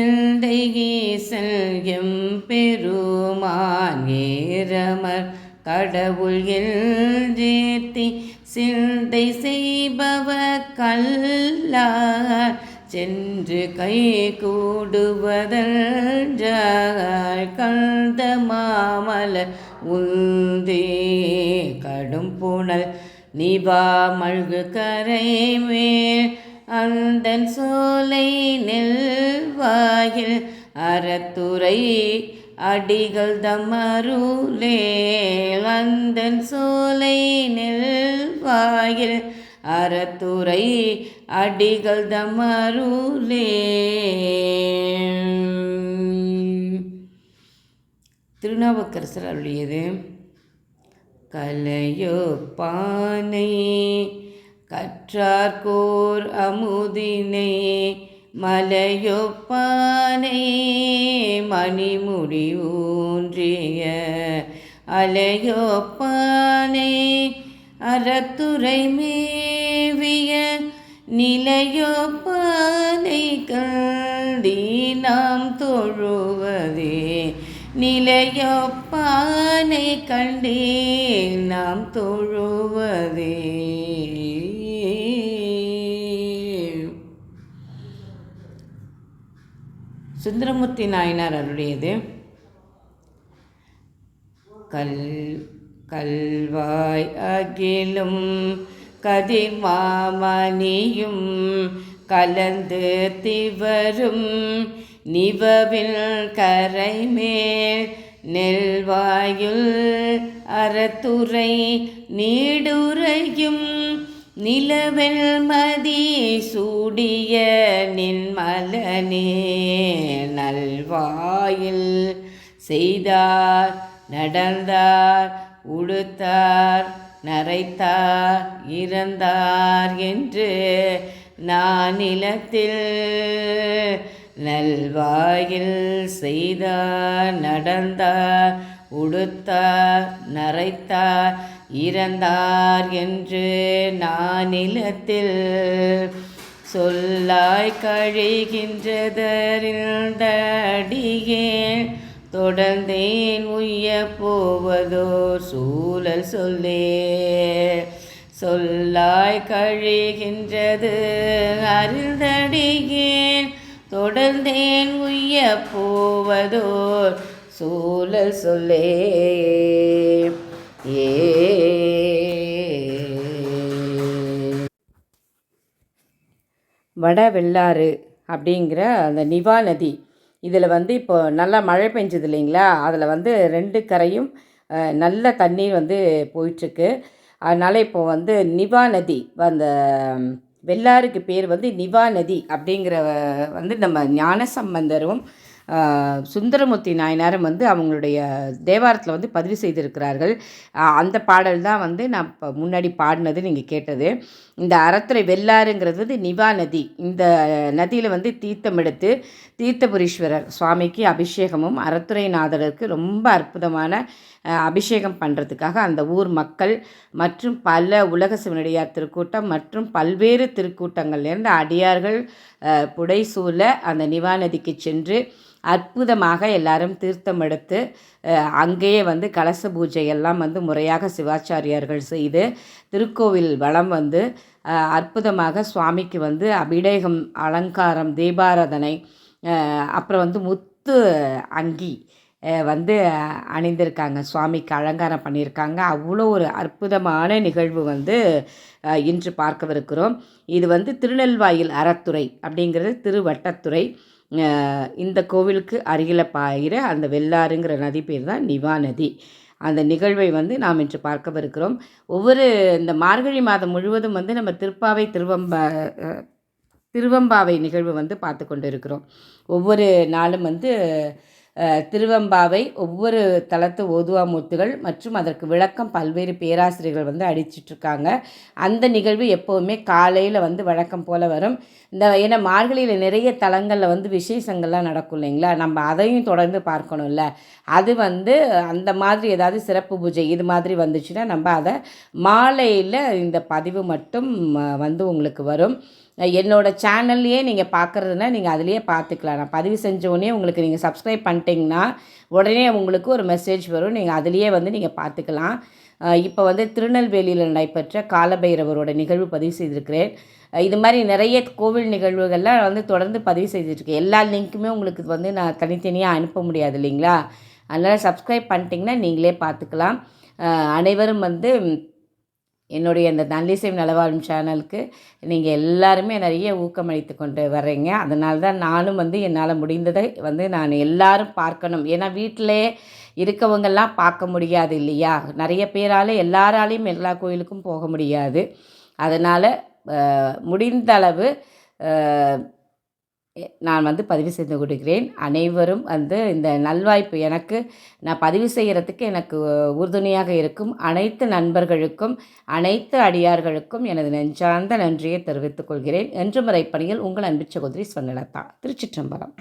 எந்தை ஈசன் எம்பெருமான் ஏறமர். கடவுள் எழுதி சிந்தை செய்பவ கல்லார். சென்று கை கூடுவதென்றால் கந்த மாமல உந்தே கடும் புனல். நிபா மழ்கு கரை மேல் அந்த சோலை நெல்வாயில் அறத்துறை அடிகள் தமருளே. அந்த சோலை நெல்வாயில் அறத்துறை அடிகள் தமருளே. திருநாவுக்கரசர் அருளியது கலையோ பானை கற்றார்கோர் அமுதினே மலையொப்பானே மணிமுடி ஊன்றிய அலையொப்பானே அறத்துறை மேவிய நிலையொப்பானை கண்டி நாம் தொழுவதே நிலையொப்பானை கண்டே நாம் தொழுவதே. சுந்தரமூர்த்தி நாயனார் அருடையது கல் கல்வாய் அகிலும் கதிர் மாமணியும் கலந்து திவரும் நிவவில் கரைமேல் நெல்வாயுள் அறத்துறை நீடுரையும் நிலவெல் மதி சூடிய நின்மலனே நல்வாயில் செய்தார் நடந்தார் உடுத்தார் நரைத்தார் இறந்தார் என்று நான் நிலத்தில் நல்வாயில் செய்தார் நடந்தார் உடுத்தார் நரைத்தார் இறந்தார் என்று நானிலத்தில் சொல்லாய் கழிகின்றதறிந்தடியேன். தொடர்ந்தேன் உய்ய போவதோ சூழல் சொல்லே. சொல்லாய் கழிகின்றது அறிந்தடியேன். தொடர்ந்தேன் உய்ய போவதோ சூழல் சொல்லே. ஏ. வட வெள்ளாறு அப்படிங்கிற அந்த நிவா நதி. இதில் வந்து இப்போ நல்லா மழை பெஞ்சது இல்லைங்களா? அதில் வந்து ரெண்டு கரையும் நல்ல தண்ணீர் வந்து போயிட்டுருக்கு. அதனால் இப்போ வந்து நிவா நதி அந்த வெள்ளாறுக்கு பேர் வந்து நிவா நதி அப்படிங்கிற வந்து நம்ம ஞான சம்பந்தரும் சுந்தரமூர்த்தி நாயனாரும் வந்து அவங்களுடைய தேவாரத்தில் வந்து பதிவு செய்திருக்கிறார்கள். அந்த பாடல் தான் வந்து நான் இப்போ முன்னாடி பாடினது நீங்கள் கேட்டது. இந்த அறத்துறை வெள்ளாறுங்கிறது வந்து நிவா நதி. இந்த நதியில் வந்து தீர்த்தம் எடுத்து தீர்த்தபுரீஸ்வரர் சுவாமிக்கு அபிஷேகமும் அறத்துறைநாதருக்கு ரொம்ப அற்புதமான அபிஷேகம் பண்ணுறதுக்காக அந்த ஊர் மக்கள் மற்றும் பல உலக சிவனடியார் திருக்கூட்டம் மற்றும் பல்வேறு திருக்கூட்டங்கள்லேருந்து அடியார்கள் புடைசூல புடைசூழ அந்த நிவா நதிக்கு சென்று அற்புதமாக எல்லாரும் தீர்த்தம் எடுத்து அங்கேயே வந்து கலச பூஜை எல்லாம் வந்து முறையாக சிவாச்சாரியார்கள் செய்து திருக்கோவில் வளம் வந்து அற்புதமாக சுவாமிக்கு வந்து அபிடேகம் அலங்காரம் தீபாராதனை அப்புறம் வந்து முத்து அங்கி வந்து அணிந்திருக்காங்க. சுவாமிக்கு அலங்காரம் பண்ணியிருக்காங்க. அவ்வளோ ஒரு அற்புதமான நிகழ்வு வந்து இன்று பார்க்கவிருக்கிறோம். இது வந்து திருநெல்வாயில் அறத்துறை அப்படிங்கிறது திருவட்டத்துறை. இந்த கோவிலுக்கு அருகில் பாயிற அந்த வெள்ளாறுங்கிற நதி பேர் தான் நிவா நதி. அந்த நிகழ்வை வந்து நாம் இன்று பார்க்கவிருக்கிறோம். ஒவ்வொரு இந்த மார்கழி மாதம் முழுவதும் வந்து நம்ம திருப்பாவை திருவம்ப திருவம்பாவை நிகழ்வு வந்து பார்த்து கொண்டு இருக்கிறோம் ஒவ்வொரு நாளும் வந்து திருவெம்பாவை ஒவ்வொரு தளத்து ஓதுவாமூர்த்திகள் மற்றும் அதற்கு விளக்கம் பல்வேறு பேராசிரியர்கள் வந்து அடிச்சிட்ருக்காங்க. அந்த நிகழ்வு எப்போவுமே காலையில் வந்து வழக்கம் போல் வரும். இந்த ஏன்னா மார்கழியில் நிறைய தலங்களில் வந்து விசேஷங்கள்லாம் நடக்கும் இல்லைங்களா? நம்ம அதையும் தொடர்ந்து பார்க்கணும்ல. அது வந்து அந்த மாதிரி ஏதாவது சிறப்பு பூஜை இது மாதிரி வந்துச்சுன்னா நம்ம அதை மாலையில் இந்த பதிவு மட்டும் வந்து உங்களுக்கு வரும். என்னோடய சேனல்லையே நீங்கள் பார்க்குறதுனா நீங்கள் அதிலேயே பார்த்துக்கலாம் நான் பதிவு செஞ்ச உடனே உங்களுக்கு நீங்கள் சப்ஸ்கிரைப் பண்ணிட்டீங்கன்னா உடனே உங்களுக்கு ஒரு மெசேஜ் வரும். நீங்கள் அதிலேயே வந்து நீங்கள் பார்த்துக்கலாம் இப்போ வந்து திருநெல்வேலியில் நடைபெற்ற காலபைரவரோட நிகழ்வு பதிவு செய்திருக்கிறேன். இது மாதிரி நிறைய கோவில் நிகழ்வுகள்லாம் வந்து தொடர்ந்து பதிவு செய்துட்ருக்கேன் எல்லா லிங்க்குமே உங்களுக்கு வந்து நான் தனித்தனியாக அனுப்ப முடியாது இல்லைங்களா? அதனால் சப்ஸ்கிரைப் பண்ணிட்டீங்கன்னா நீங்களே பார்த்துக்கலாம் அனைவரும் வந்து என்னுடைய இந்த நல்லிசை நலவாழும் சேனலுக்கு நீங்கள் எல்லாருமே நிறைய ஊக்கமளித்து கொண்டு வர்றீங்க. அதனால தான் நானும் வந்து என்னால் முடிந்ததை வந்து நான் எல்லாரும் பார்க்கணும். ஏன்னா வீட்டிலே இருக்கவங்கெல்லாம் பார்க்க முடியாது இல்லையா? நிறைய பேரால் எல்லாராலையும் எல்லா கோயிலுக்கும் போக முடியாது. அதனால் முடிந்த அளவு நான் வந்து பதிவு செய்து கொடுக்கிறேன். அனைவரும் வந்து இந்த நல்வாய்ப்பு எனக்கு நான் பதிவு செய்கிறதுக்கு எனக்கு உறுதுணையாக இருக்கும். அனைத்து நண்பர்களுக்கும் அனைத்து அடியார்களுக்கும் எனது நெஞ்சார்ந்த நன்றியை தெரிவித்துக் கொள்கிறேன். என்று முறைப்பணியில் உங்கள் அன்பு சகோதரி சொன்னலத்தா திருச்சிற்றம்பலம்.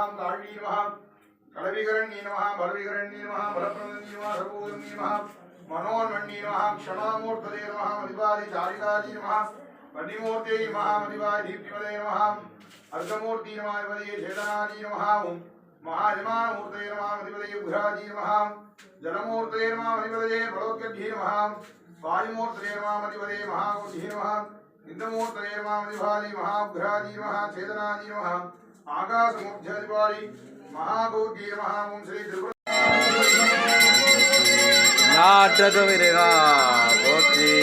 रौद्री नमः कलविकरण्ये नमः बलविकरण्ये नमः बलप्रदन्ये नमः सर्वोदन्ये नमः मनोन्मण्ये नमः क्षमामूर्तये नमः मदिपादि चारिकाजी नमः वन्यमूर्ते नमः मदिपादि दीप्तिमदे नमः अर्धमूर्ति नमः मदिपदे चेतनाजी नमः महाजमानमूर्तये नमः मदिपदे उग्राजी नमः जलमूर्तये नमः मदिपदे बलोक्यब्धे नमः वायुमूर्तये नमः मदिपदे महागुद्धे नमः इन्दमूर्तये नमः मदिभादि महाउग्राजी नमः चेतनाजी नमः आकाश मुख्याधिपारी महाभोगी महामुं श्री त्रिपुर मेरेगा भोगी